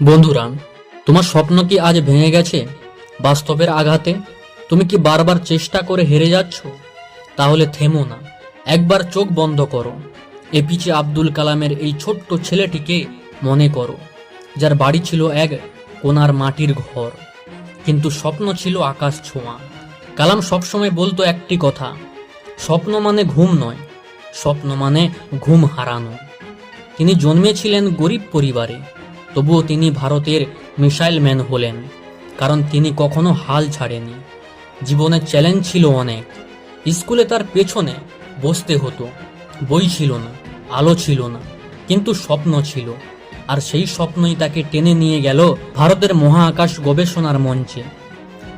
বন্ধুরা তোমার স্বপ্ন কি আজ ভেঙে গেছে? বাস্তবের আঘাতে? তুমি কি বারবার চেষ্টা করে হেরে যাচ্ছ? তাহলে থেমো না, একবার চোখ বন্ধ করো। এপিজে আব্দুল কালামের এই ছোট্ট ছেলেটিকে মনে করো, যার বাড়ি ছিল এক কোনার মাটির ঘর। কিন্তু স্বপ্ন ছিল আকাশ ছোঁয়া। কালাম সবসময় বলতো একটি কথা, স্বপ্ন মানে ঘুম নয়, স্বপ্ন মানে ঘুম হারানো। তিনি জন্মেছিলেন গরিব পরিবারে তবুও তিনি ভারতের মিসাইল ম্যান হলেন, কারণ তিনি কখনো হাল ছাড়েনি জীবনের চ্যালেঞ্জ ছিল অনেক। স্কুলে তার পেছনে বসতে হতো, বই ছিল না, আলো ছিল না, কিন্তু স্বপ্ন ছিল। আর সেই স্বপ্নই তাকে টেনে নিয়ে গেল ভারতের মহাকাশ গবেষণার মঞ্চে।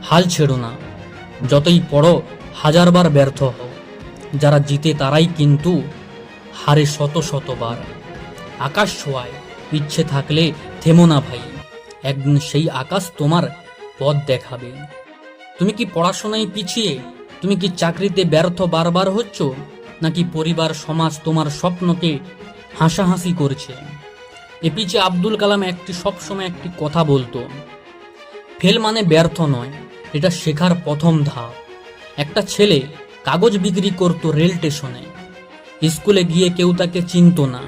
হাল ছেড়ো না, যতই পড়ো, হাজারবার ব্যর্থ হও। যারা জিতে তারাই কিন্তু হারে শত শতবার। আকাশ ছোঁয়ায়, ইচ্ছে থাকলে থেমো না ভাই, একদিন সেই আকাশ তোমার পথ দেখাবে। তুমি কি পড়াশোনায় পিছিয়ে, তুমি কি চাকরিতে ব্যর্থ বারবার হচ্ছ, নাকি পরিবার, সমাজ তোমার স্বপ্নকে হাসাহাসি করছে? এপিজে আব্দুল কালাম একটি সবসময় একটি কথা বলতো, ফেল মানে ব্যর্থ নয়, এটা শেখার প্রথম ধাপ। একটা ছেলে কাগজ বিক্রি করত রেল স্টেশনে, স্কুলে গিয়ে কেউ তাকে চিনতো না,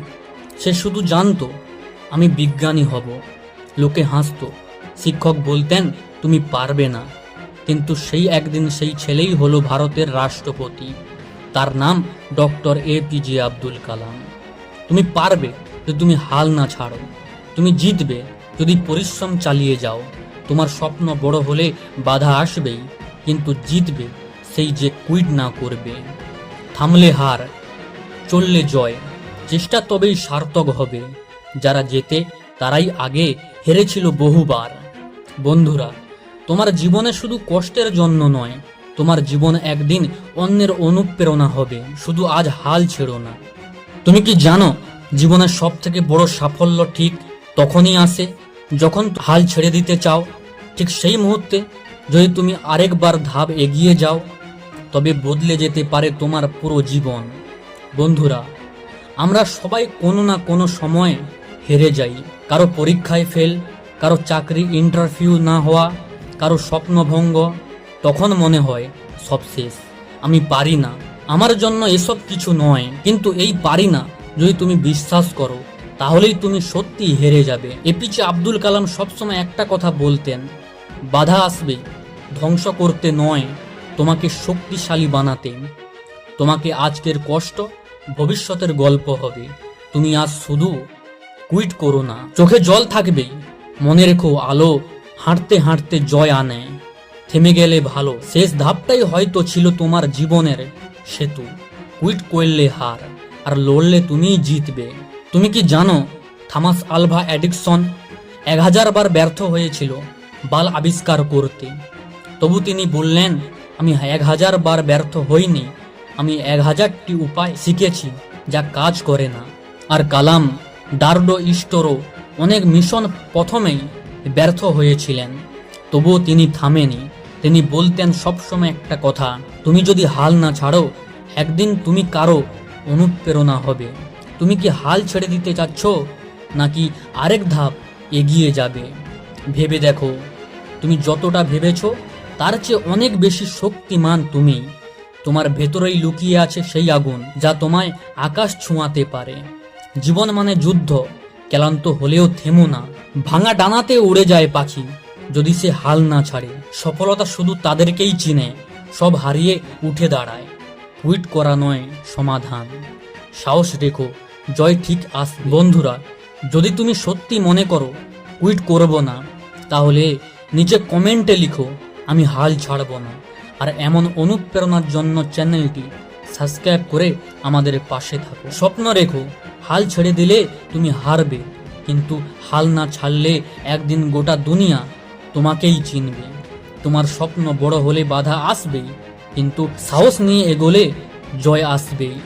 সে শুধু জানতো আমি বিজ্ঞানী হব। লোকে হাসত, শিক্ষক বলতেন, তুমি পারবে না। কিন্তু সেই একদিন সেই ছেলেই হলো ভারতের রাষ্ট্রপতি। তার নাম doctor A P J Abdul Kalam. তুমি পারবে, যদি তুমি হাল না ছাড়ো। তুমি জিতবে, যদি পরিশ্রম চালিয়ে যাও। তোমার স্বপ্ন বড় হলে বাধা আসবেই, কিন্তু জিতবে, সেই যে কুইট না করবে। থামলে হার, চললে জয়। চেষ্টা তবেই সার্থক হবে। যারা যেতে, তারাই আগে হেরেছিল বহুবার। বন্ধুরা, তোমার জীবনে শুধু কষ্টের জন্য নয়, তোমার জীবন একদিন অন্যের অনুপ্রেরণা হবে, শুধু আজ হাল ছেড়ো না। তুমি কি জানো, জীবনের সব থেকে বড় সাফল্য ঠিক তখনই আসে যখন হাল ছেড়ে দিতে চাও? ঠিক সেই মুহূর্তে যদি তুমি আরেকবার ধাপ এগিয়ে যাও, তবে বদলে যেতে পারে তোমার পুরো জীবন। বন্ধুরা, আমরা সবাই কোনো না কোনো সময় হেরে যাই। কারও পরীক্ষায় ফেল কারও চাকরি ইন্টারভিউ না হওয়া, কারও স্বপ্নভঙ্গ তখন মনে হয় সব শেষ। আমি পারি না। আমার জন্য এসব কিছু নয়, কিন্তু এই পারি না। যদি তুমি বিশ্বাস করো, তাহলেই তুমি সত্যি হেরে যাবে। এপিজে আব্দুল কালাম সবসময় একটা কথা বলতেন, বাধা আসবে, ধ্বংস করতে নয়, তোমাকে শক্তিশালী বানাতে। তোমাকে আজকের কষ্ট, ভবিষ্যতের গল্প হবে। তুমি আজ শুধু কুইট করো না। চোখে জল থাকবেই, মনে রেখো আলো হাঁটতে হাঁটতে জয় আনে। থেমে গেলে ভালো, শেষ ধাপটাই হয়তো ছিল তোমার জীবনের সেতু। কুইট করলে হার, আর লড়লে তুমিই জিতবে। তুমি কি জানো, থামাস আলভা অ্যাডিকশন এক হাজার বার ব্যর্থ হয়েছিল বাল আবিষ্কার করতে। তবু তিনি বললেন, আমি এক হাজার বার ব্যর্থ হইনি। আমি এক হাজারটি উপায় শিখেছি যা কাজ করে না। আর কালাম ডার্ডো ইস্টোরো অনেক মিশন প্রথমেই ব্যর্থ হয়েছিলেন। তবুও তিনি থামেনি। তিনি বলতেন সবসময় একটা কথা, তুমি যদি হাল না ছাড়ো, একদিন তুমি কারও অনুপ্রেরণা হবে। তুমি কি হাল ছেড়ে দিতে চাচ্ছ, নাকি আরেক ধাপ এগিয়ে যাবে? ভেবে দেখো, তুমি যতটা ভেবেছো, তার চেয়ে অনেক বেশি শক্তিমান তুমি। তোমার ভেতরেই লুকিয়ে আছে সেই আগুন, যা তোমায় আকাশ ছোঁয়াতে পারে। জীবন মানে যুদ্ধ। ক্লান্ত হলেও থেমো না। ভাঙা ডানাতে উড়ে যায় পাখি। যদি সে হাল না ছাড়ে, সফলতা শুধু তাদেরকেই চিনে। সব হারিয়ে উঠে দাঁড়ায়। কুইট করা নয় সমাধান। সাহস রেখো। জয় ঠিক আস বন্ধুরা। যদি তুমি সত্যি মনে করো কুইট করব না, তাহলে নিচে কমেন্টে লিখো, আমি হাল ছাড়ব না। আর এমন অনুপ্রেরণার জন্য চ্যানেলটি সাবস্ক্রাইব করে আমাদের পাশে থাকো। স্বপ্ন রেখো হাল ছেড়ে দিলে তুমি হারবে। কিন্তু হাল না ছাড়লে একদিন গোটা দুনিয়া তোমাকেই চিনবে। তোমার স্বপ্ন বড় হলে বাধা আসবেই, কিন্তু সাহস নিয়ে এগোলে জয় আসবেই।